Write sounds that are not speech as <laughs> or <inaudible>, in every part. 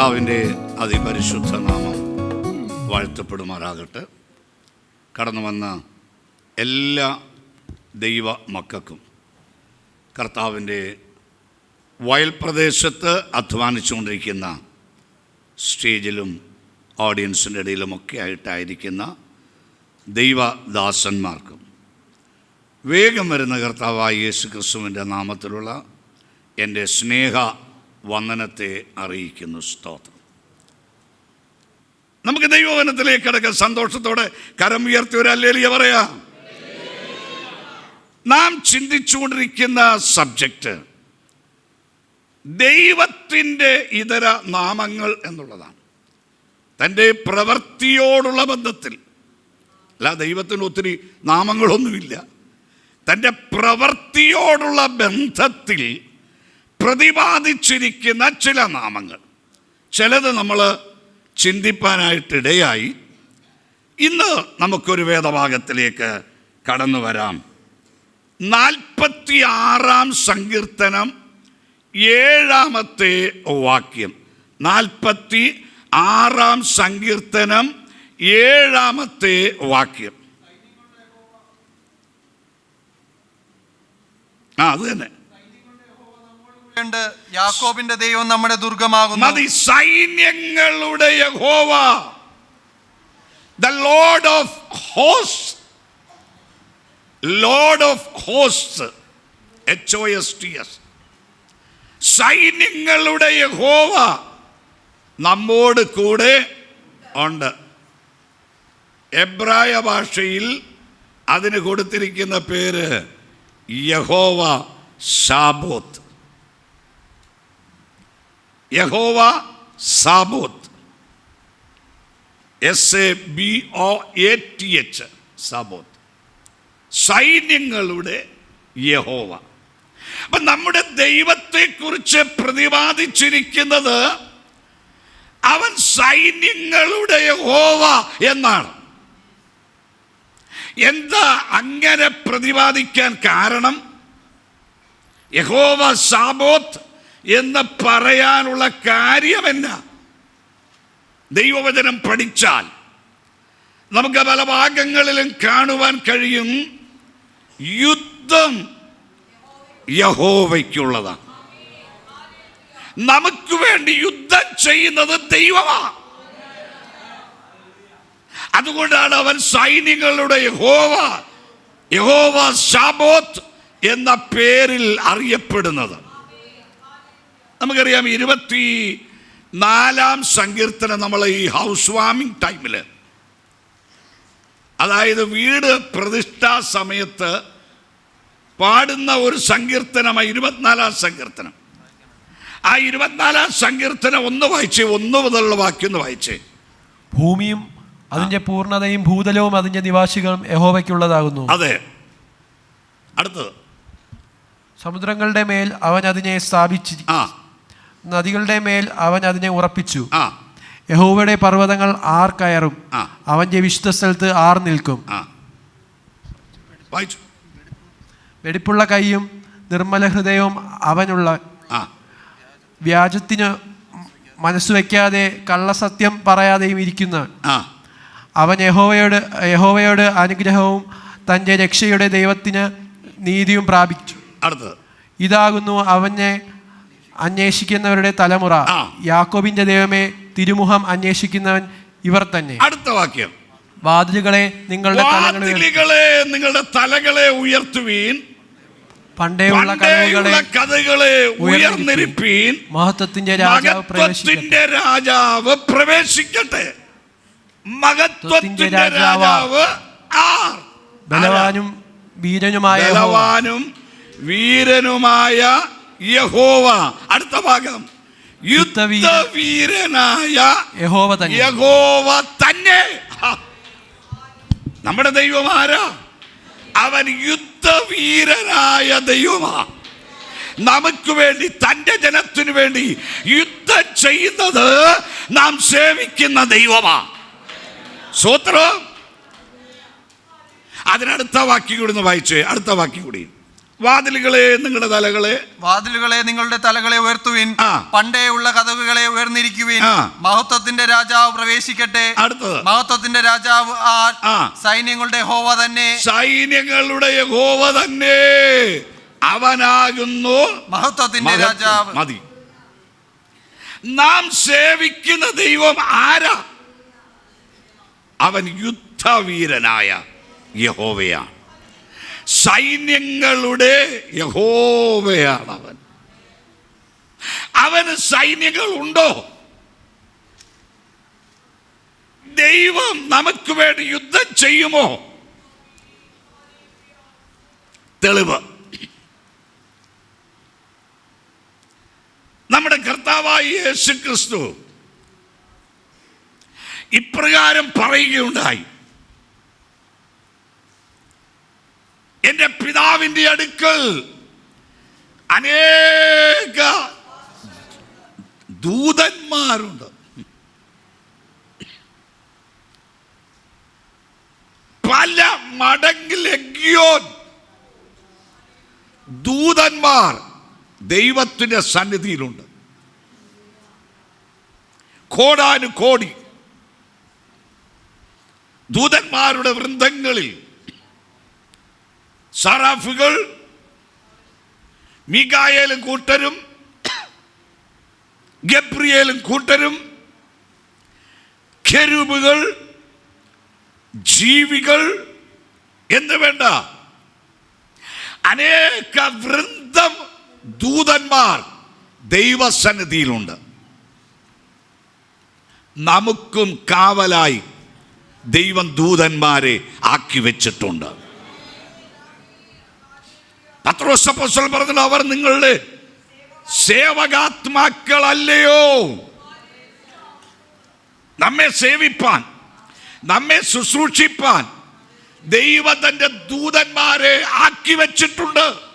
കർത്താവിന്റെ അതിപരിശുദ്ധ നാമം വാഴ്ത്തപ്പെടുമാറാകട്ടെ. കടന്നു വന്ന എല്ലാ ദൈവ മക്കൾക്കും കർത്താവിന്റെ വയൽ പ്രദേശത്ത് അധ്വാനിച്ചുകൊണ്ടിരിക്കുന്ന സ്റ്റേജിലും ഓഡിയൻസിന്റെ ഇടയിലുമൊക്കെ ആയിട്ടായിരിക്കുന്ന ദൈവദാസന്മാർക്കും വേഗം വരുന്ന കർത്താവായ യേശു ക്രിസ്തുവിന്റെ നാമത്തിലുള്ള എന്റെ സ്നേഹ വന്ദനത്തെ അറിയിക്കുന്നു. സ്തോത്രം. നമുക്ക് ദൈവവനത്തിലേക്ക് കിടക്കാൻ സന്തോഷത്തോടെ കരം ഉയർത്തി ഒരു അല്ലേലിയ പറയാ. നാം ചിന്തിച്ചുകൊണ്ടിരിക്കുന്ന സബ്ജക്റ്റ് ദൈവത്തിന്റെ ഇതര നാമങ്ങൾ എന്നുള്ളതാണ്. തന്റെ പ്രവൃത്തിയോടുള്ള ബന്ധത്തിൽ. അല്ല ദൈവത്തിന് ഒത്തിരി നാമങ്ങളൊന്നുമില്ല. തന്റെ പ്രവൃത്തിയോടുള്ള ബന്ധത്തിൽ പ്രതിപാദിച്ചിരിക്കുന്ന ചില നാമങ്ങൾ. ചിലത് നമ്മൾ ചിന്തിപ്പാനായിട്ടിടയായി. ഇന്ന് നമുക്കൊരു വേദഭാഗത്തിലേക്ക് കടന്നു വരാം. നാൽപ്പത്തി ആറാം സങ്കീർത്തനം ഏഴാമത്തെ വാക്യം. നാൽപ്പത്തി ആറാം സങ്കീർത്തനം ഏഴാമത്തെ വാക്യം. ആ അത് തന്നെ. ഉണ്ട് യാക്കോബിന്റെ ദൈവം നമ്മുടെ ദുർഗമാകുന്നു. മതി സൈന്യങ്ങളുടെ യഹോവ. The lord of host lord of host H O S T S സൈന്യങ്ങളുടെ യഹോവ നമ്മോട് കൂടെ ഉണ്ട്. എബ്രായ ഭാഷയിൽ അതിന് കൊടുത്തിരിക്കുന്ന പേര് യഹോവ ഷാബോത്ത് യഹോവ സാബോത്ത്. S A B O A T H സാബോത്ത്. സൈന്യങ്ങളുടെ യഹോവ. അപ്പൊ നമ്മുടെ ദൈവത്തെക്കുറിച്ച് പ്രതിപാദിച്ചിരിക്കുന്നത് അവൻ സൈന്യങ്ങളുടെ യഹോവ എന്നാണ്. എന്താ അങ്ങനെ പ്രതിപാദിക്കാൻ കാരണം? യഹോവ സാബോത്ത് എന്ന് പറയാനുള്ള കാര്യമെന്ന ദൈവവചനം പഠിച്ചാൽ നമുക്ക് പല ഭാഗങ്ങളിലും കാണുവാൻ കഴിയും യുദ്ധം യഹോവയ്ക്കുള്ളതാണ്. നമുക്ക് വേണ്ടി യുദ്ധം ചെയ്യുന്നത് ദൈവമാണ് അതുകൊണ്ടാണ് അവൻ സൈന്യങ്ങളുടെ യഹോവ യഹോവ ഷാബോത്ത് എന്ന പേരിൽ അറിയപ്പെടുന്നത്. നമുക്കറിയാം ഇരുപത്തി നാലാം സങ്കീർത്തനം നമ്മൾ ഈ ഹൗസ് വാമിംഗ് ടൈമിൽ അതായത് വീട് പ്രതിഷ്ഠാ സമയത്ത് പാടുന്ന ഒരു സങ്കീർത്തനമാണ് ഇരുപത്തിനാലാം സങ്കീർത്തനം. ആ ഇരുപത്തിനാലാം സങ്കീർത്തനം ഒന്ന് വായിച്ചേ ഒന്ന് മുതലുള്ള വാക്യം ഒന്ന് വായിച്ചേ. ഭൂമിയും അതിന്റെ പൂർണതയും ഭൂതലവും അതിന്റെ നിവാസികളും യഹോവയ്ക്കുള്ളതാകുന്നു. അതെ. അടുത്തത്. സമുദ്രങ്ങളുടെ മേൽ അവൻ അതിനെ സ്ഥാപിച്ചു ആ. നദികളുടെ മേൽ അവൻ അതിനെ ഉറപ്പിച്ചു. ആ. യഹോവയുടെ പർവതങ്ങൾ ആർ കയറും. അവന്റെ വിശുദ്ധ സ്ഥലത്ത് ആർ നിൽക്കും. വായിച്ചു. വെടിപ്പുള്ള കൈയും നിർമ്മല ഹൃദയവും അവനുള്ള വ്യാജത്തിന് മനസ്സ് വയ്ക്കാതെ കള്ളസത്യം പറയാതെയും ഇരിക്കുന്ന അവൻ യഹോവയോട് യഹോവയോട് അനുഗ്രഹവും തന്റെ രക്ഷയുടെ ദൈവത്തിന് നീതിയും പ്രാപിച്ചു. ഇതാകുന്നു അവനെ അന്വേഷിക്കുന്നവരുടെ തലമുറ. യാക്കോബിന്റെ ദൈവമേ തിരുമുഖം അന്വേഷിക്കുന്നവൻ ഇവർ തന്നെ. അടുത്ത വാക്യം. വാതിലുകളെ നിങ്ങളുടെ തലകളെ വാതിലുകളെ നിങ്ങളുടെ തലകളെ ഉയർത്തുവീൻ. പണ്ടേയുള്ള കഥകളെ ഉയർന്നിരിപ്പീൻ. മഹത്വത്തിന്റെ രാജാവ് പ്രവേശിക്കട്ടെ. മഹത്വത്തിന്റെ രാജാവ് പ്രവേശിക്കട്ടെ. മഹത്വത്തിന്റെ രാജാവ് ആർ? ബലവാനും വീരനുമായ. ബലവാനും വീരനുമായ യഹോവ. അടുത്ത ഭാഗം. യുദ്ധവീരനായ യഹോവ തന്നെ. യഹോവ തന്നെ. നമ്മുടെ ദൈവം ആരാ അവൻ യുദ്ധവീരനായ ദൈവമാ. നമുക്ക് വേണ്ടി തന്റെ ജനത്തിനു വേണ്ടി യുദ്ധം ചെയ്യുന്നത് നാം സേവിക്കുന്ന ദൈവമാ. സൂത്രം. അതിനടുത്ത വാക്യം കൂടി ഒന്ന് വായിച്ചേ. അടുത്ത വാക്യം കൂടി. വാതിലുകളെ നിങ്ങളുടെ തലകളെ. വാതിലുകളെ നിങ്ങളുടെ തലകളെ ഉയർത്തുവിൻ. പണ്ടേ ഉള്ള കഥകളെ ഉയർന്നിരിക്കുവിൻ. മഹത്വത്തിന്റെ രാജാവ് പ്രവേശിക്കട്ടെ. അടുത്തത്. മഹത്വത്തിന്റെ രാജാവ് ആ. സൈന്യങ്ങളുടെ ഹോവ തന്നെ. സൈന്യങ്ങളുടെ ഹോവ തന്നെ. അവനാകുന്നു മഹത്വത്തിന്റെ രാജാവ്. മതി. നാം സേവിക്കുന്ന ദൈവം ആരാ? അവൻ യുദ്ധവീരനായ യഹോവയാണ് സൈന്യങ്ങളുടെ യഹോവയാണ് അവൻ അവന് സൈന്യങ്ങൾ ഉണ്ടോ ദൈവം നമുക്ക് വേണ്ടി യുദ്ധം ചെയ്യുമോ? തെളിവ്. നമ്മുടെ കർത്താവായ യേശു ക്രിസ്തു ഇപ്രകാരം പറയുകയുണ്ടായി. എന്റെ പിതാവിന്റെ അടുക്കൽ അനേക ദൂതന്മാരുണ്ട്. പല മടങ്ങ് ലഗ്യോൻ ദൂതന്മാർ ദൈവത്തിന്റെ സന്നിധിയിലുണ്ട്. കോടാനു കോടി ദൂതന്മാരുടെ വൃന്ദങ്ങളിൽ സറാഫുകൾ മികായേലും കൂട്ടരും ഗബ്രിയേലും കൂട്ടരും ഖെരൂബുകൾ ജീവികൾ എന്ന് വേണ്ട. അനേക വൃന്ദം ദൂതന്മാർ ദൈവസന്നിധിയിലുണ്ട്. നമുക്കും കാവലായി ദൈവം ദൂതന്മാരെ ആക്കി വെച്ചിട്ടുണ്ട്. പത്രോസപ്പോസ്തലൻ പറഞ്ഞത് അവർ നിങ്ങളുടെ സേവകാത്മാക്കളല്ലയോ? നമ്മെ സേവിപ്പാൻ നമ്മെ ശുശ്രൂഷിപ്പാൻ ദൈവത്തിന്റെ തന്റെ ദൂതന്മാരെ ആക്കി വെച്ചിട്ടുണ്ട്.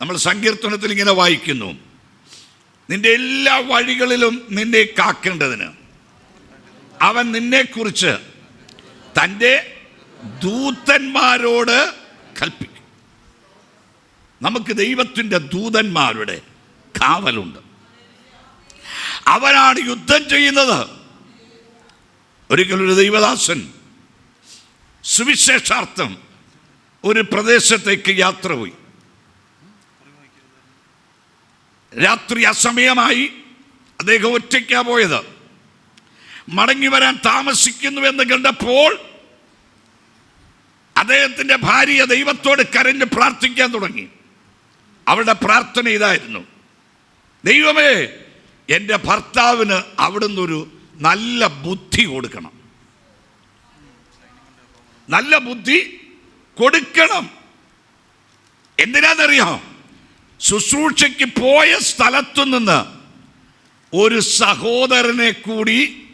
നമ്മൾ സങ്കീർത്തനത്തിൽ ഇങ്ങനെ വായിക്കുന്നു നിന്റെ എല്ലാ വഴികളിലും നിന്നെ കാക്കേണ്ടതിന് അവൻ നിന്നെക്കുറിച്ച് തന്റെ ദൂതന്മാരോട് കൽപ്പിക്കും. നമുക്ക് ദൈവത്തിന്റെ ദൂതന്മാരുടെ കാവലുണ്ട്. അവരാണ് യുദ്ധം ചെയ്യുന്നത്. ഒരിക്കലൊരു ദൈവദാസൻ സുവിശേഷാർത്ഥം ഒരു പ്രദേശത്തേക്ക് യാത്ര പോയി. രാത്രി അസമയമായി അദ്ദേഹം ഒറ്റയ്ക്കാണ് പോയത്. മടങ്ങി വരാൻ താമസിക്കുന്നുവെന്ന് കണ്ടപ്പോൾ അദ്ദേഹത്തിന്റെ ഭാര്യ ദൈവത്തോട് കരഞ്ഞ് പ്രാർത്ഥിക്കാൻ തുടങ്ങി. അവളുടെ പ്രാർത്ഥന ഇതായിരുന്നു. ദൈവമേ എന്റെ ഭർത്താവിന് അവിടുന്ന് ഒരു നല്ല ബുദ്ധി കൊടുക്കണം. നല്ല ബുദ്ധി കൊടുക്കണം. എന്തിനാണെന്നറിയാം ശുശ്രൂഷയ്ക്ക് പോയ സ്ഥലത്തു നിന്ന് ഒരു സഹോദരനെ കൂടി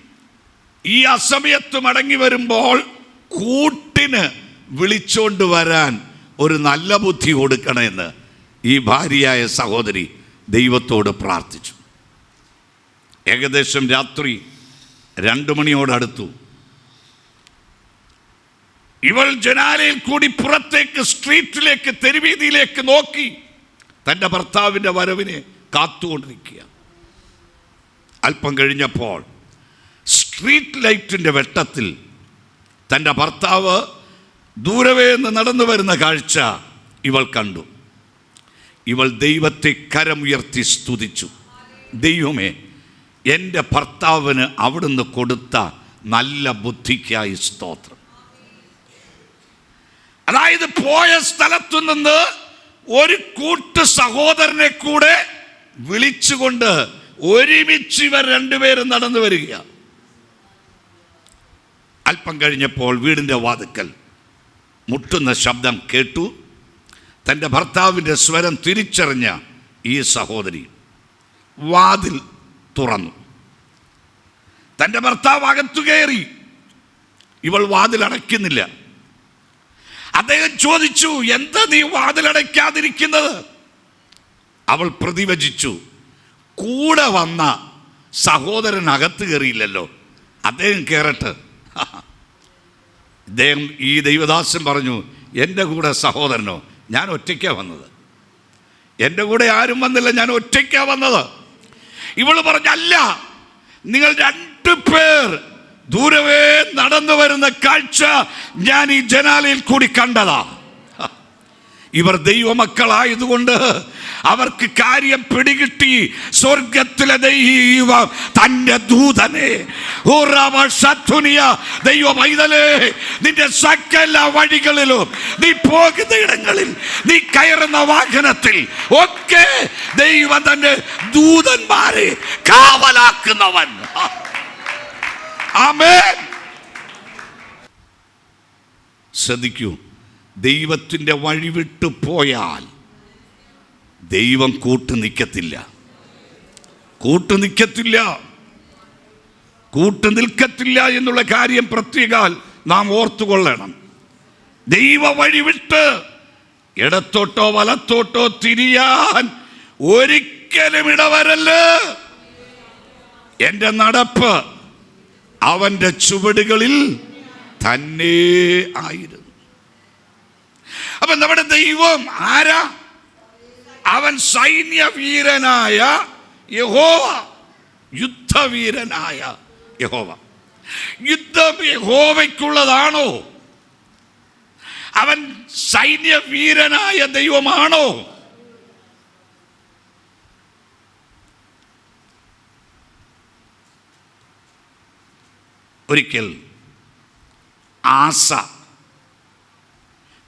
ഈ അസമയത്ത് മടങ്ങി വരുമ്പോൾ കൂട്ടിന് വിളിച്ചോണ്ട് വരാൻ ഒരു നല്ല ബുദ്ധി കൊടുക്കണമെന്ന് ഈ ഭാര്യയായ സഹോദരി ദൈവത്തോട് പ്രാർത്ഥിച്ചു. ഏകദേശം രാത്രി രണ്ടു മണിയോടടുത്തു. ഇവൾ ജനാലയിൽ കൂടി പുറത്തേക്ക് സ്ട്രീറ്റിലേക്ക് തെരുവീതിയിലേക്ക് നോക്കി തന്റെ ഭർത്താവിന്റെ വരവിനെ കാത്തുകൊണ്ടിരിക്കുക. അല്പം കഴിഞ്ഞപ്പോൾ സ്ട്രീറ്റ് ലൈറ്റിന്റെ വെട്ടത്തിൽ തന്റെ ഭർത്താവ് ദൂരവേ നിന്ന് നടന്നു വരുന്ന കാഴ്ച ഇവൾ കണ്ടു. ഇവൾ ദൈവത്തെ കരമുയർത്തി സ്തുതിച്ചു. ദൈവമേ എന്റെ ഭർത്താവിന് അവിടുന്ന് കൊടുത്ത നല്ല ബുദ്ധിക്കായി സ്തോത്രം. അതായത് പോയ സ്ഥലത്തു നിന്ന് ഒരു കൂട്ട് സഹോദരനെ കൂടെ വിളിച്ചുകൊണ്ട് ഒരുമിച്ച് ഇവർ രണ്ടുപേരും നടന്നു വരിക. അല്പം കഴിഞ്ഞപ്പോൾ വീടിന്റെ വാതുക്കൽ മുട്ടുന്ന ശബ്ദം കേട്ടു. തന്റെ ഭർത്താവിന്റെ സ്വരം തിരിച്ചറിഞ്ഞ ഈ സഹോദരി വാതിൽ തുറന്നു. തന്റെ ഭർത്താവ് അകത്തു കയറി. ഇവൾ വാതിലടയ്ക്കുന്നില്ല അദ്ദേഹം ചോദിച്ചു എന്താ നീ വാതിലടയ്ക്കാതിരിക്കുന്നത് അവൾ പ്രതിവചിച്ചു കൂടെ വന്ന സഹോദരൻ അകത്ത് കയറിയില്ലല്ലോ. അദ്ദേഹം കയറട്ടെ <laughs> ഇദ്ദേഹം ഈ ദൈവദാസൻ പറഞ്ഞു എന്റെ കൂടെ സഹോദരനോ ഞാൻ ഒറ്റയ്ക്കാണ് വന്നത്. എന്റെ കൂടെ ആരും വന്നില്ല ഞാൻ ഒറ്റയ്ക്കാണ് വന്നത്. ഇവൾ പറഞ്ഞല്ല നിങ്ങൾ രണ്ടു പേർ ദൂരവേ നടന്നു വരുന്ന കാഴ്ച ഞാൻ ഈ ജനാലയിൽ കൂടി കണ്ടതാ. ഇവർ ദൈവമക്കളായതുകൊണ്ട് അവർക്ക് കാര്യം പിടികിട്ടി. സ്വർഗത്തിലെ ദൈവം തന്റെ ദൂതനെ. ദൈവമൈതലേ നിന്റെ സകല വഴികളിലും നീ പോകുന്ന ഇടങ്ങളിൽ നീ കയറുന്ന വാഹനത്തിൽ ഒക്കെ ദൈവം തന്റെ ദൂതന്മാരെ കാവലാക്കുന്നവൻ. ശ്രദ്ധിക്കൂ. ദൈവത്തിന്റെ വഴി വിട്ടു പോയാൽ ദൈവം കൂട്ടു നിൽക്കത്തില്ല. കൂട്ടു നിൽക്കത്തില്ല. കൂട്ടു നിൽക്കത്തില്ല എന്നുള്ള കാര്യം പ്രത്യേകാൽ നാം ഓർത്തുകൊള്ളണം. ദൈവ വഴിവിട്ട് ഇടത്തോട്ടോ വലത്തോട്ടോ തിരിയാൻ ഒരിക്കലും ഇടവരല്ല്. എന്റെ നടപ്പ് അവന്റെ ചുവടുകളിൽ തന്നെ ആയിരുന്നു. അപ്പൊ നമ്മുടെ ദൈവം ആരാ? അവൻ സൈന്യവീരനായ യഹോവ. യുദ്ധവീരനായ യഹോവ. യുദ്ധം യഹോവയ്ക്കുള്ളതാണോ? അവൻ സൈന്യവീരനായ ദൈവമാണോ? ഒരിക്കൽ ആസ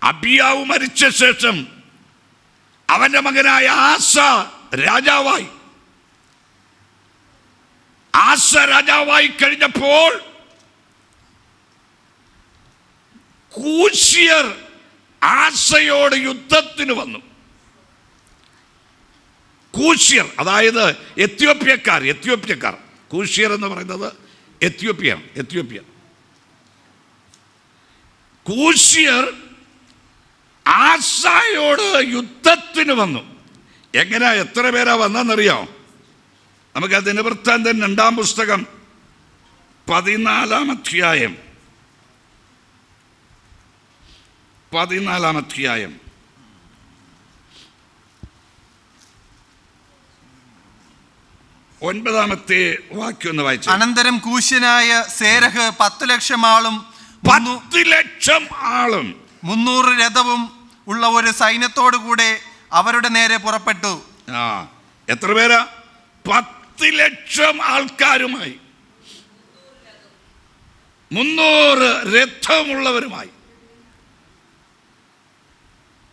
അബിയാവ് മരിച്ച ശേഷം അവന്റെ മകനായ ആസ രാജാവായി. ആസ രാജാവായി കഴിഞ്ഞപ്പോൾ കൂശ്യർ ആസയോട് യുദ്ധത്തിന് വന്നു. കൂശ്യർ അതായത് എത്യോപ്യക്കാർ എത്യോപ്യക്കാർ. കൂശ്യർ എന്ന് പറയുന്നത് എത്യോപ്യ എത്യോപ്യ കൂശ്യർ ആസായോട് യുദ്ധത്തിന് വന്നു. എങ്ങനെയാ എത്ര പേരാ വന്നെന്നറിയോ നമുക്ക് ആ ദിനവൃത്താന്തൻ രണ്ടാം പുസ്തകം പതിനാലാം അധ്യായം. പതിനാലാം അധ്യായം. ഒൻപതാമത്തെ വാക്യം ഒന്ന് വായിച്ചു. അനന്തരം കൂശ്യനായ സേരഹ് പത്തു ലക്ഷം ആളും പത്ത് ലക്ഷം ആളും. മുന്നൂറ് രഥവും ഉള്ള ഒരു സൈന്യത്തോടു കൂടെ അവരുടെ നേരെ പുറപ്പെട്ടു. ആ എത്ര പേരാ? പത്ത് ലക്ഷം ആൾക്കാരുമായി. മുന്നൂറ് രഥമുള്ളവരുമായി.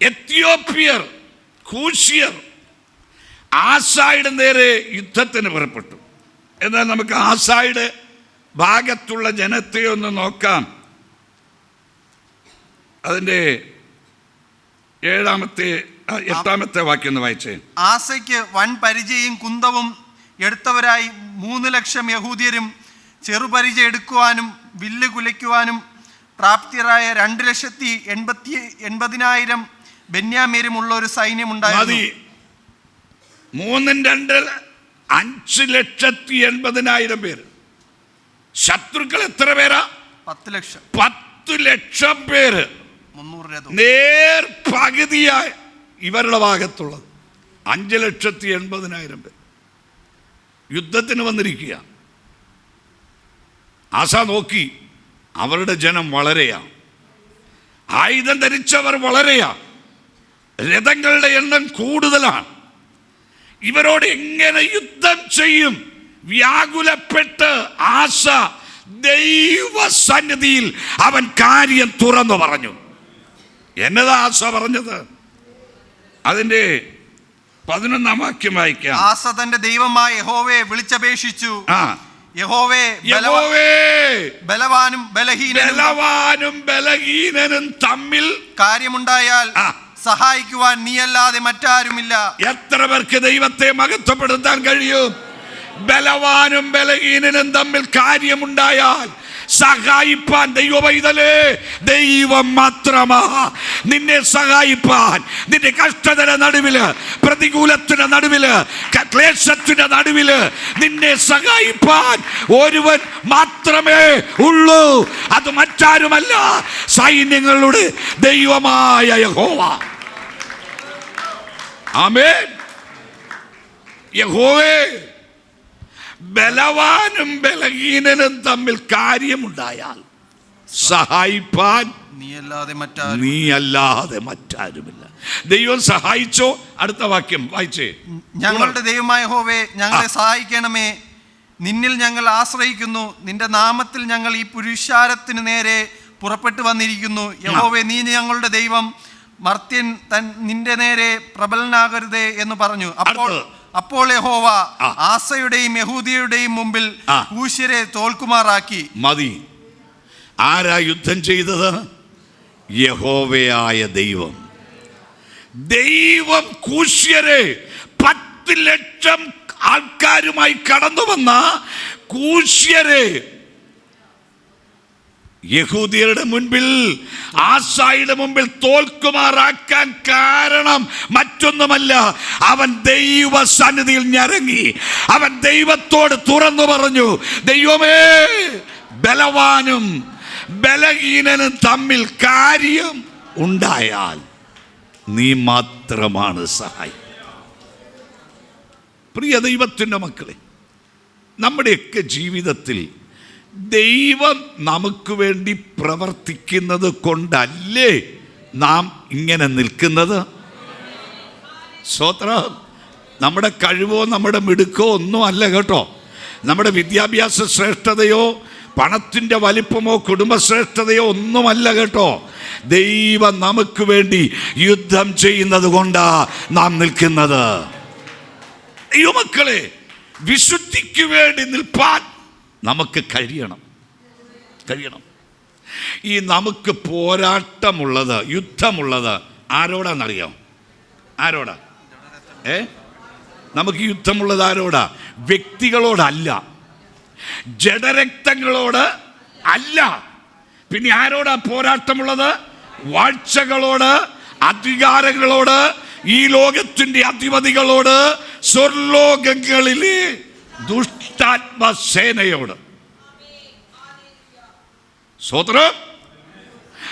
എത്യോപ്യർ കൂശിയർ ആസായുടെ നേരെ യുദ്ധത്തിന് പുറപ്പെട്ടു. എന്നാൽ നമുക്ക് ആസായുടെ ഭാഗത്തുള്ള ജനത്തെ ഒന്ന് നോക്കാം. അതിന്റെ ഏഴാമത്തെ എട്ടാമത്തെ വാക്യം ഒന്ന് വായിച്ചേ. ആസയ്ക്ക് വൻ പരിചയും കുന്തവും എടുത്തവരായി മൂന്ന് ലക്ഷം യഹൂദിയരും ചെറുപരിച എടുക്കുവാനും വില്ല് കുലയ്ക്കുവാനും പ്രാപ്തിയരായ രണ്ട് ലക്ഷത്തി എൺപത്തി എൺപതിനായിരം ബെന്യാമേരും ഉള്ള ഒരു സൈന്യം മതി. ഉണ്ടായിരുന്നു മൂന്നും രണ്ട് അഞ്ച് ലക്ഷത്തി എൺപതിനായിരം പേര്. ശത്രുക്കൾ എത്ര പേരാ? പത്ത് ലക്ഷം. പത്ത് ലക്ഷം പേര്. മുന്നൂറ് രൂപ നേർ പകുതിയായി ഇവരുടെ ഭാഗത്തുള്ളത്. അഞ്ച് ലക്ഷത്തി എൺപതിനായിരം പേർ. യുദ്ധത്തിന് വന്നിരിക്കുക ആസ നോക്കി അവരുടെ ജനം വളരെയാ ആയുധം ധരിച്ചവർ വളരെയാ രഥങ്ങളുടെ എണ്ണം കൂടുതലാണ്. ഇവരോട് എങ്ങനെ യുദ്ധം ചെയ്യും? വ്യാകുലപ്പെട്ട് ആശ ദൈവസന്നിധിയിൽ അവൻ കാര്യം തുറന്നു പറഞ്ഞു. എന്നതാ ആസ പറഞ്ഞത്? അതിന്റെ പതിനൊന്നാം വാക്യം വായിക്കാം. ആസ തന്റെ ദൈവമായ യഹോവയെ വിളിച്ചപേക്ഷിച്ചു. ആ. യഹോവേ ബലവ- യഹോവേ ബലവാനും ബലഹീനനും ബലവാനും ബലഹീനനും തമ്മിൽ കാര്യമുണ്ടായാൽ. സഹായിക്കുവാൻ നീയല്ലാതെ മറ്റാരുമില്ല. എത്ര പേർക്ക് ദൈവത്തെ മഹത്വപ്പെടുത്താൻ കഴിയും? ബലവാനും ബലഹീനനും തമ്മിൽ കാര്യമുണ്ടായാൽ സഹായിപ്പാൻ ദൈവവൈതലേ ദൈവം മാത്രമാ. നിന്നെ സഹായിപ്പാൻ നിന്റെ കഷ്ടതയുടെ നടുവിൽ പ്രതികൂലത്തിന്റെ നടുവിൽ ക്ലേശത്തിന്റെ നടുവിൽ നിന്നെ സഹായിപ്പാൻ ഒരുവൻ മാത്രമേ ഉള്ളൂ. അത് മറ്റാരുമല്ല സൈന്യങ്ങളുടെ ദൈവമായ യഹോവ. ആമേൻ. യഹോവേ ബലവാനും ബലഹീനനും തമ്മിൽ കാര്യമുണ്ടായാൽ സഹായിപ്പാൻ നീയല്ലാതെ മറ്റാരും നീ അല്ലാതെ മറ്റാരുമില്ല. ദൈവം സഹായിച്ചോ? അടുത്ത വാക്യം വായിച്ചേ. ഞങ്ങളുടെ ദൈവമായ ഹോവേ ഞങ്ങളെ സഹായിക്കണമേ. നിന്നിൽ ഞങ്ങൾ ആശ്രയിക്കുന്നു. നിന്റെ നാമത്തിൽ ഞങ്ങൾ ഈ പുരുഷാരത്തിന് നേരെ പുറപ്പെട്ടു വന്നിരിക്കുന്നു. യഹോവേ നീ ഞങ്ങളുടെ ദൈവം. മർത്യൻ തൻ നിന്റെ നേരെ പ്രബലനാകരുതേ എന്ന് പറഞ്ഞു. അപ്പോൾ. അപ്പോൾ യഹോവ ആസയുടെയും യഹൂദിയുടെയും മുമ്പിൽ. കൂശ്യരെ തോൽക്കുമാറാക്കി. മതി. ആരാ യുദ്ധം ചെയ്തത്? യഹോവയായ ദൈവം. ദൈവം കൂശ്യരെ പത്ത് ലക്ഷം ആൾക്കാരുമായി കടന്നു വന്ന കൂശ്യരെ യഹൂദിയരുടെ മുൻപിൽ ആശായുടെ മുമ്പിൽ തോൽക്കുമാറാക്കാൻ കാരണം മറ്റൊന്നുമല്ല. അവൻ ദൈവ സന്നിധിയിൽ ഞരങ്ങി. അവൻ ദൈവത്തോട് തുറന്നു പറഞ്ഞു ദൈവമേ ബലവാനും ബലഹീനനും തമ്മിൽ കാര്യം ഉണ്ടായാൽ നീ മാത്രമാണ് സഹായി. പ്രിയ ദൈവത്തിന്റെ മക്കളെ നമ്മുടെയൊക്കെ ജീവിതത്തിൽ ദൈവം നമുക്ക് വേണ്ടി പ്രവർത്തിക്കുന്നത് കൊണ്ടല്ലേ നാം ഇങ്ങനെ നിൽക്കുന്നത്? സ്വത്രം നമ്മുടെ കഴിവോ നമ്മുടെ മിടുക്കോ ഒന്നും അല്ല കേട്ടോ. നമ്മുടെ വിദ്യാഭ്യാസ ശ്രേഷ്ഠതയോ പണത്തിന്റെ വലിപ്പമോ കുടുംബശ്രേഷ്ഠതയോ ഒന്നുമല്ല കേട്ടോ. ദൈവം നമുക്ക് വേണ്ടി യുദ്ധം ചെയ്യുന്നത് കൊണ്ടാ നാം നിൽക്കുന്നത്. യുവക്കളെ വിശുദ്ധിക്ക് വേണ്ടി നിൽപ്പാൻ നമുക്ക് കഴിയണം. കഴിയണം. ഈ നമുക്ക് പോരാട്ടമുള്ളത് യുദ്ധമുള്ളത് ആരോടാന്നറിയാം? ആരോടാ? ഏ? നമുക്ക് യുദ്ധമുള്ളത് ആരോടാ? വ്യക്തികളോടല്ല. ജഡരക്തങ്ങളോട് അല്ല. പിന്നെ ആരോടാ പോരാട്ടമുള്ളത്? വാഴ്ചകളോട് അധികാരങ്ങളോട് ഈ ലോകത്തിന്റെ അധിപതികളോട് സ്വർലോകങ്ങളിലെ ദുഷ്ടാത്മസേനയോട്. സ്വത്രം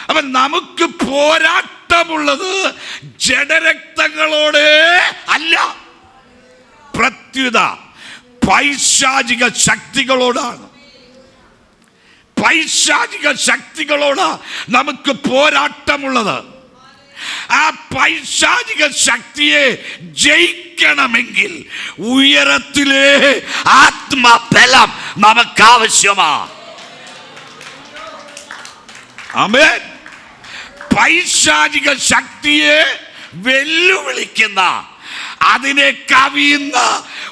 അപ്പൊ നമുക്ക് പോരാട്ടമുള്ളത് ജഡരക്തങ്ങളോട് അല്ല പ്രത്യുത പൈശാചിക ശക്തികളോടാണ്. പൈശാചിക ശക്തികളോട് നമുക്ക് പോരാട്ടമുള്ളത്. ആ പൈശാചിക ശക്തിയെ ജയിക്കണമെങ്കിൽ ഉയരത്തിലെ ആത്മബലം നമുക്കാവശ്യമാ. അമേൻ പൈശാചിക ശക്തിയെ വെല്ലുവിളിക്കുന്ന അതിനെ കവിയുന്ന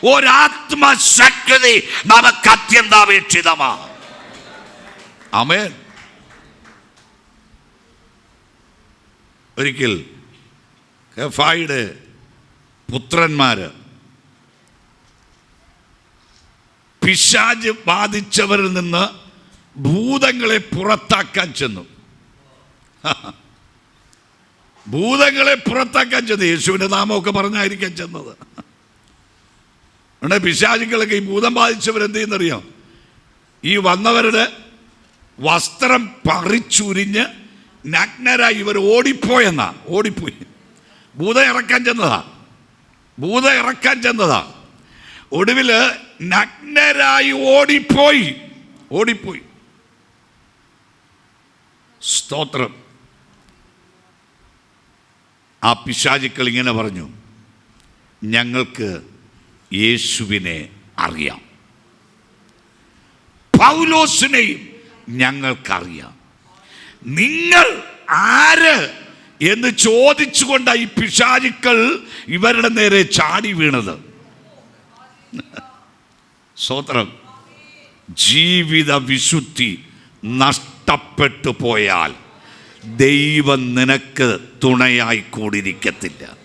ഒരാത്മശക്തി നമുക്ക് അത്യന്താപേക്ഷിതമാണ് അമേൻ ഒരിക്കൽ കെഫായുടെ പുത്രന്മാര് പിശാജ് ബാധിച്ചവരിൽ നിന്ന് ഭൂതങ്ങളെ പുറത്താക്കാൻ ചെന്നു. ഭൂതങ്ങളെ പുറത്താക്കാൻ ചെന്നു. യേശുവിന്റെ നാമമൊക്കെ പറഞ്ഞായിരിക്കാൻ ചെന്നത്. അവിടെ പിശാചുക്കളൊക്കെ ഈ ഭൂതം ബാധിച്ചവരെന്ത് ചെയ്യുന്നറിയോ ഈ വന്നവരുടെ വസ്ത്രം പറിച്ചുരിഞ്ഞ് നഗ്നരായി ഇവർ ഓടിപ്പോയെന്നാ. ഓടിപ്പോയി. ഭൂതം ഇറക്കാൻ ചെന്നതാ. ഭൂതം ഇറക്കാൻ ചെന്നതാ. ഒടുവിൽ നഗ്നരായി ഓടിപ്പോയി. ഓടിപ്പോയി. സ്തോത്രം. ആ പിശാചുക്കൾ ഇങ്ങനെ പറഞ്ഞു ഞങ്ങൾക്ക് യേശുവിനെ അറിയാം. പൗലോസിനെയും ഞങ്ങൾക്കറിയാം. നിങ്ങൾ ആര്? എന്ന് ചോദിച്ചുകൊണ്ട് ഈ പിശാചുക്കൾ ഇവരുടെ നേരെ ചാടി വീണത്. സ്വത്രം ജീവിത വിശുദ്ധി നഷ്ടപ്പെട്ടു പോയാൽ ദൈവം നിനക്ക് തുണയായി കൂടിയിരിക്കത്തില്ല.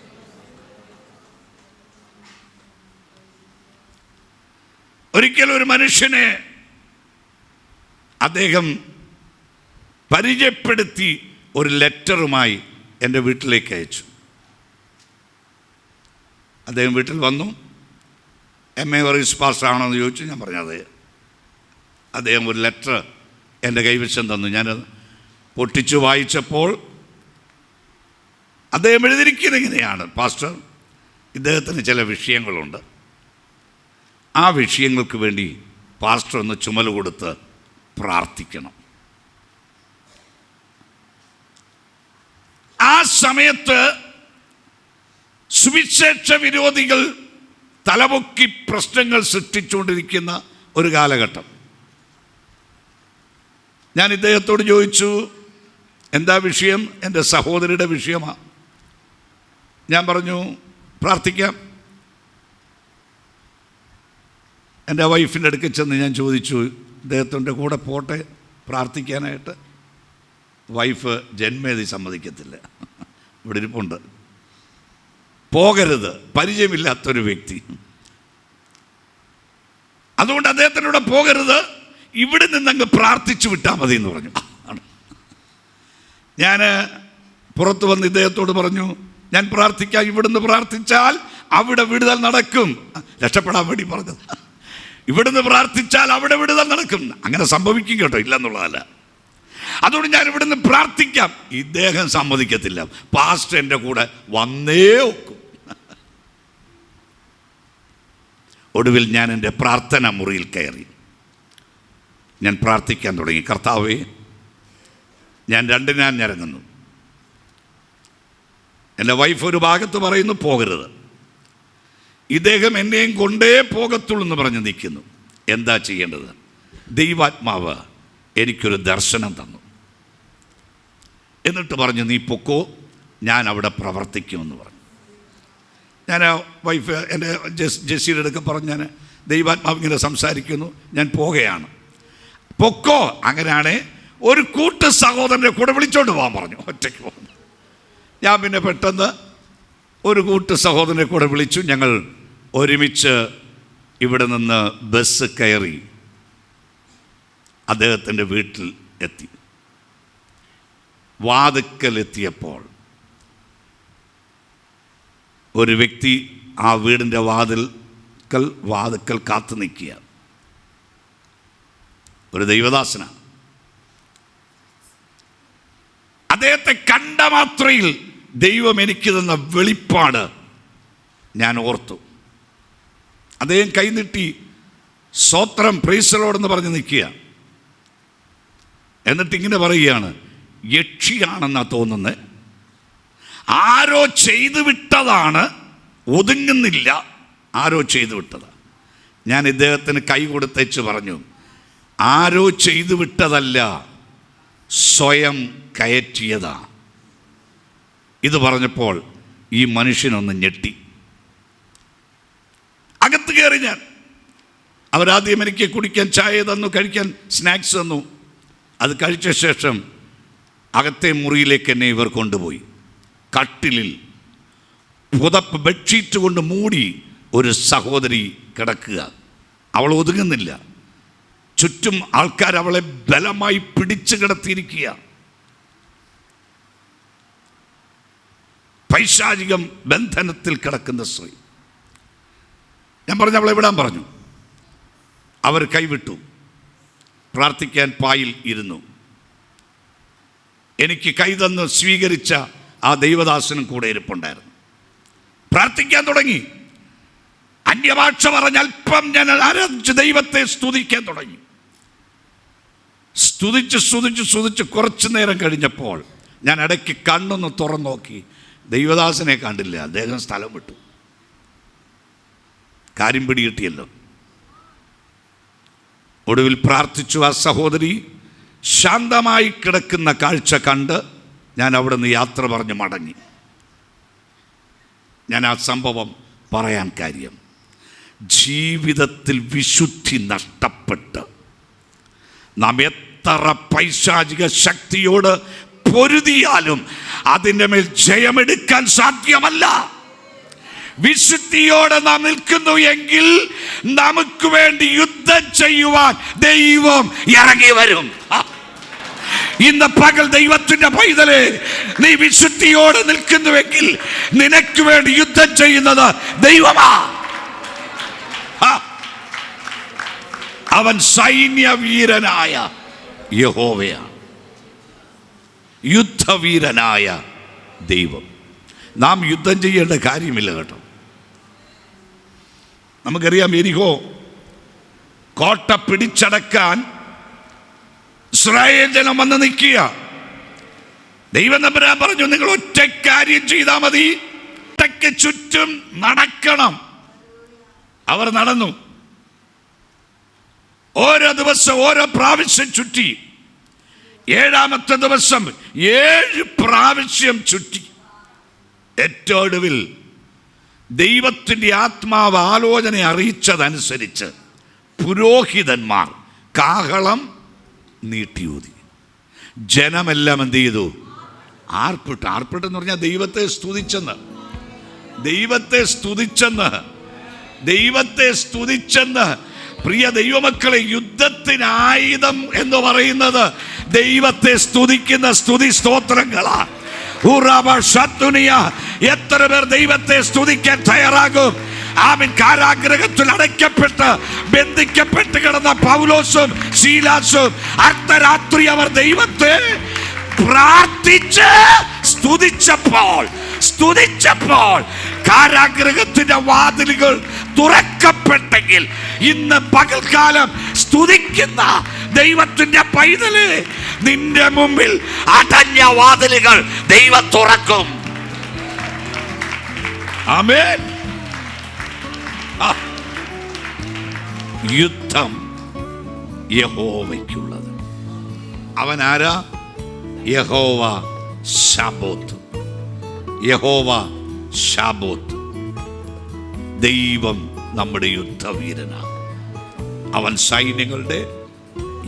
ഒരിക്കലും ഒരു മനുഷ്യനെ അദ്ദേഹം പരിചയപ്പെടുത്തി ഒരു ലെറ്ററുമായി എന്റെ വീട്ടിലേക്ക് അയച്ചു. അദ്ദേഹം വീട്ടിൽ വന്നു. എം എ വർഗീസ് പാസ്റ്റാണോ എന്ന് ചോദിച്ചു. ഞാൻ പറഞ്ഞു അതെ. അദ്ദേഹം ഒരു ലെറ്റർ എന്റെ കൈവശം തന്നു. ഞാനത് പൊട്ടിച്ചു വായിച്ചപ്പോൾ അദ്ദേഹം എഴുതിയിരിക്കുന്നത് ഇങ്ങനെയാണ്. പാസ്റ്റർ ഇദ്ദേഹത്തിന് ചില വിഷയങ്ങളുണ്ട്. ആ വിഷയങ്ങൾക്ക് വേണ്ടി പാസ്റ്റർ ഒന്ന് ചുമൽ കൊടുത്ത് പ്രാർത്ഥിക്കണം. ആ സമയത്ത് സുവിശേഷ വിരോധികൾ തലപൊക്കി പ്രശ്നങ്ങൾ സൃഷ്ടിച്ചുകൊണ്ടിരിക്കുന്ന ഒരു കാലഘട്ടം. ഞാൻ ഇദ്ദേഹത്തോട് ചോദിച്ചു എന്താ വിഷയം? എന്റെ സഹോദരിയുടെ വിഷയമാണ് ഞാൻ പറഞ്ഞു പ്രാർത്ഥിക്കാം. എന്റെ വൈഫിന്റെ അടുക്കൽ ചെന്ന് ഞാൻ ചോദിച്ചു ഇദ്ദേഹത്തിന്റെ കൂടെ പോട്ടെ പ്രാർത്ഥിക്കാനായിട്ട്? വൈഫ് ജന്മേതി സമ്മതിക്കത്തില്ല. ഇവിടെ ഇരിപ്പുണ്ട്. പോകരുത് പരിചയമില്ലാത്തൊരു വ്യക്തി. അതുകൊണ്ട് അദ്ദേഹത്തിനൂടെ പോകരുത് ഇവിടെ നിന്നങ്ങ് പ്രാർത്ഥിച്ചു വിട്ടാൽ മതി എന്ന് പറഞ്ഞു. ഞാൻ പുറത്തു വന്ന് ഇദ്ദേഹത്തോട് പറഞ്ഞു ഞാൻ പ്രാർത്ഥിക്കാം ഇവിടുന്ന് പ്രാർത്ഥിച്ചാൽ അവിടെ വിടുതൽ നടക്കും. രക്ഷപ്പെടാൻ വേണ്ടി പറഞ്ഞത്. ഇവിടുന്ന് പ്രാർത്ഥിച്ചാൽ അവിടെ വിടുതൽ നടക്കും. അങ്ങനെ സംഭവിക്കും കേട്ടോ ഇല്ലെന്നുള്ളതല്ല. അതുകൊണ്ട് ഞാൻ ഇവിടുന്ന് പ്രാർത്ഥിക്കാം. ഇദ്ദേഹം സമ്മതിക്കത്തില്ല. പാസ്റ്റ് എന്റെ കൂടെ വന്നേ ഒക്കും. ഒടുവിൽ ഞാൻ എന്റെ പ്രാർത്ഥന മുറിയിൽ കയറി. ഞാൻ പ്രാർത്ഥിക്കാൻ തുടങ്ങി. കർത്താവേ ഞാൻ രണ്ടിനാൻ ഞരങ്ങുന്നു എന്റെ വൈഫ് ഒരു ഭാഗത്ത് പറയുന്നു പോകരുത്. ഇദ്ദേഹം എന്നെയും കൊണ്ടേ പോകത്തുള്ളൂ എന്ന് പറഞ്ഞ് നിൽക്കുന്നു. എന്താ ചെയ്യേണ്ടത്? ദൈവാത്മാവ് എനിക്കൊരു ദർശനം തന്നു. എന്നിട്ട് പറഞ്ഞു നീ പൊക്കോ ഞാൻ അവിടെ പ്രവർത്തിക്കുമെന്ന് പറഞ്ഞു. ഞാൻ ആ വൈഫ് എന്റെ ജസ് ജെസ്സിയുടെ അടുക്ക പറഞ്ഞു ഞാൻ ദൈവാത്മാവ് ഇങ്ങനെ സംസാരിക്കുന്നു ഞാൻ പോകുകയാണ് പൊക്കോ? അങ്ങനെയാണ് ഒരു കൂട്ട് സഹോദരനെ കൂടെ വിളിച്ചോണ്ട് പോകാൻ പറഞ്ഞു. ഒറ്റയ്ക്ക് പോകുന്നു ഞാൻ പിന്നെ പെട്ടെന്ന് ഒരു കൂട്ട് സഹോദരനെ കൂടെ വിളിച്ചു. ഞങ്ങൾ ഒരുമിച്ച് ഇവിടെ നിന്ന് ബസ് കയറി അദ്ദേഹത്തിന്റെ വീട്ടിൽ എത്തി. വാതുക്കലെത്തിയപ്പോൾ ഒരു വ്യക്തി ആ വീടിന്റെ വാതിൽക്കൽ വാതുക്കൽ കാത്തു നിൽക്കുക ഒരു ദൈവദാസനാണ്. അദ്ദേഹത്തെ കണ്ട മാത്രയിൽ ദൈവം എനിക്ക് തന്ന വെളിപ്പാട് ഞാൻ ഓർത്തു. അദ്ദേഹം കൈനീട്ടി സ്വത്രം പ്രീസലോടെന്ന് പറഞ്ഞ് നിൽക്കുക. എന്നിട്ട് ഇങ്ങനെ പറയുകയാണ് യക്ഷിയാണെന്നാ തോന്നുന്നത് ആരോ ചെയ്തു വിട്ടതാണ് ഒതുങ്ങുന്നില്ല. ആരോ ചെയ്തു വിട്ടതാണ് ഞാൻ ഇദ്ദേഹത്തിന് കൈ കൊടുത്തേച്ച് പറഞ്ഞു ആരോ ചെയ്തു വിട്ടതല്ല സ്വയം കയറ്റിയതാ. ഇത് പറഞ്ഞപ്പോൾ ഈ മനുഷ്യനൊന്ന് ഞെട്ടി. അകത്ത് കയറി ഞാൻ. അവരാദ്യം എനിക്ക് കുടിക്കാൻ ചായ തന്നു കഴിക്കാൻ സ്നാക്സ് തന്നു. അത് കഴിച്ച ശേഷം അകത്തെ മുറിയിലേക്ക് എന്നെ ഇവർ കൊണ്ടുപോയി. കട്ടിലിൽ പുതപ്പ് ബെഡ്ഷീറ്റ് കൊണ്ട് മൂടി ഒരു സഹോദരി കിടക്കുക. അവൾ ഒതുങ്ങുന്നില്ല. ചുറ്റും ആൾക്കാർ അവളെ ബലമായി പിടിച്ചു കിടത്തിയിരിക്കുക പൈശാചികം ബന്ധനത്തിൽ കിടക്കുന്ന സ്ത്രീ. ഞാൻ പറഞ്ഞു അവളെ വിടാൻ പറഞ്ഞു. അവർ കൈവിട്ടു. പ്രാർത്ഥിക്കാൻ പായിൽ ഇരുന്നു. എനിക്ക് കൈതന്ന് സ്വീകരിച്ച ആ ദൈവദാസനും കൂടെ ഇരിപ്പുണ്ടായിരുന്നു. പ്രാർത്ഥിക്കാൻ തുടങ്ങി. അന്യഭാഷ പറഞ്ഞ് അല്പം ഞാൻ അരച്ച് ദൈവത്തെ സ്തുതിക്കാൻ തുടങ്ങി. സ്തുതിച്ച് സ്തുതിച്ച് സ്തുതിച്ച് കുറച്ച് നേരം കഴിഞ്ഞപ്പോൾ ഞാൻ ഇടയ്ക്ക് കണ്ണൊന്ന് തുറന്നു നോക്കി ദൈവദാസനെ കണ്ടില്ല. അദ്ദേഹം സ്ഥലം വിട്ടു. കാര്യം പിടികിട്ടിയല്ലോ. ഒടുവിൽ പ്രാർത്ഥിച്ചു ആ സഹോദരി ശാന്തമായി കിടക്കുന്ന കാഴ്ച കണ്ട് ഞാൻ അവിടെ നിന്ന് യാത്ര പറഞ്ഞ് മടങ്ങി. ഞാൻ ആ സംഭവം പറയാൻ കാര്യം. ജീവിതത്തിൽ വിശുദ്ധി നഷ്ടപ്പെട്ട് നാം എത്ര പൈശാചിക ശക്തിയോട് പൊരുതിയാലും അതിന്റെ മേൽ ജയമെടുക്കാൻ സാധ്യമല്ല വിശുദ്ധിയോടെ നാം നിൽക്കുന്നു എങ്കിൽ നമുക്ക് വേണ്ടി യുദ്ധം ചെയ്യുവാൻ ദൈവം ഇറങ്ങി വരും. ഇന്ന് പകൽ ദൈവത്തിന്റെ പൈതലെ നീ വിശുദ്ധിയോടെ നിൽക്കുന്നുവെങ്കിൽ നിനക്ക് വേണ്ടി യുദ്ധം ചെയ്യുന്നത് ദൈവമാ. അവൻ സൈന്യവീരനായ യഹോവയാണ് യുദ്ധവീരനായ ദൈവം. നാം യുദ്ധം ചെയ്യേണ്ട കാര്യമില്ല കേട്ടോ. നമുക്കറിയാം എരിഹോ കോട്ട പിടിച്ചടക്കാൻ ഇസ്രായേൽ ജനം വന്ന് നിൽക്കുക. ദൈവം തമ്പുരാൻ പറഞ്ഞു നിങ്ങൾ ഒറ്റ കാര്യം ചെയ്താൽ മതി. ഒറ്റയ്ക്ക് ചുറ്റും നടക്കണം. അവർ നടന്നു. ഓരോ ദിവസം ഓരോ പ്രാവശ്യം ചുറ്റി. ഏഴാമത്തെ ദിവസം ഏഴ് പ്രാവശ്യം ചുറ്റി. ഏറ്റവും ഒടുവിൽ ദൈവത്തിന്റെ ആത്മാവ് ആലോചന അറിയിച്ചതനുസരിച്ച് പുരോഹിതന്മാർ കാഹളം നീട്ടിയൂതി ജനമെല്ലാം എന്ത് ചെയ്തു? ആർപ്പിട്ട്. ആർപ്പിട്ട് എന്ന് പറഞ്ഞാൽ ദൈവത്തെ സ്തുതിച്ചെന്ന്. ദൈവത്തെ സ്തുതിച്ചെന്ന്. ദൈവത്തെ സ്തുതിച്ചെന്ന്. പ്രിയ ദൈവമക്കളെ യുദ്ധത്തിന് ആയുധം എന്ന് പറയുന്നത് ദൈവത്തെ സ്തുതിക്കുന്ന സ്തുതി സ്തോത്രങ്ങളാണ്. എത്ര പേർ ദൈവത്തെ സ്തുതിക്കാൻ തയ്യാറാകും ആമിൻ കാരാഗ്രഹത്തിൽ അടയ്ക്കപ്പെട്ട് ബന്ധിക്കപ്പെട്ട് കിടന്ന പൗലോസും ശീലാസും അർദ്ധരാത്രി അവർ ദൈവത്തെ പ്രാർത്ഥിച്ച് സ്തുതിച്ചപ്പോൾ സ്തുതിച്ചപ്പോൾ കാരാഗ്രഹത്തിന്റെ വാതിലുകൾ തുറക്കപ്പെട്ടെങ്കിൽ ഇന്ന് പകൽക്കാലം സ്തുതിക്കുന്ന ദൈവത്തിന്റെ പൈതൽ നിന്റെ മുമ്പിൽ അടഞ്ഞ വാതിലുകൾ ദൈവം തുറക്കും. ആമേൻ. യുദ്ധം യഹോവയ്ക്കുള്ളത്. അവൻ ആരാ യഹോവ ശാബോത്ത്. യഹോവ ശാബോത്ത്. ദൈവം നമ്മുടെ യുദ്ധവീരനാണ് അവൻ സൈന്യങ്ങളുടെ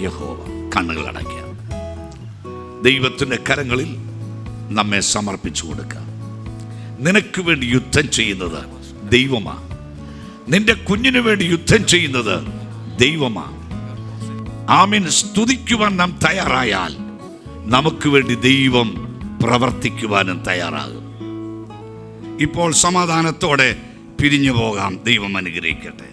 യഹോവ. കണ്ണുകൾ അടയ്ക്കുക ദൈവത്തിന്റെ കരങ്ങളിൽ നമ്മെ സമർപ്പിച്ചു കൊടുക്കുക നിനക്ക് വേണ്ടി യുദ്ധം ചെയ്യുന്നത് ദൈവമാ. നിന്റെ കുഞ്ഞിന് വേണ്ടി യുദ്ധം ചെയ്യുന്നത് ദൈവമാ. ആമീൻ. സ്തുതിക്കുവാൻ നാം തയ്യാറായാൽ നമുക്ക് വേണ്ടി ദൈവം പ്രവർത്തിക്കുവാനും തയ്യാറാകും. ഇപ്പോൾ സമാധാനത്തോടെ പിരിഞ്ഞു പോകാം ദൈവം അനുഗ്രഹിക്കട്ടെ.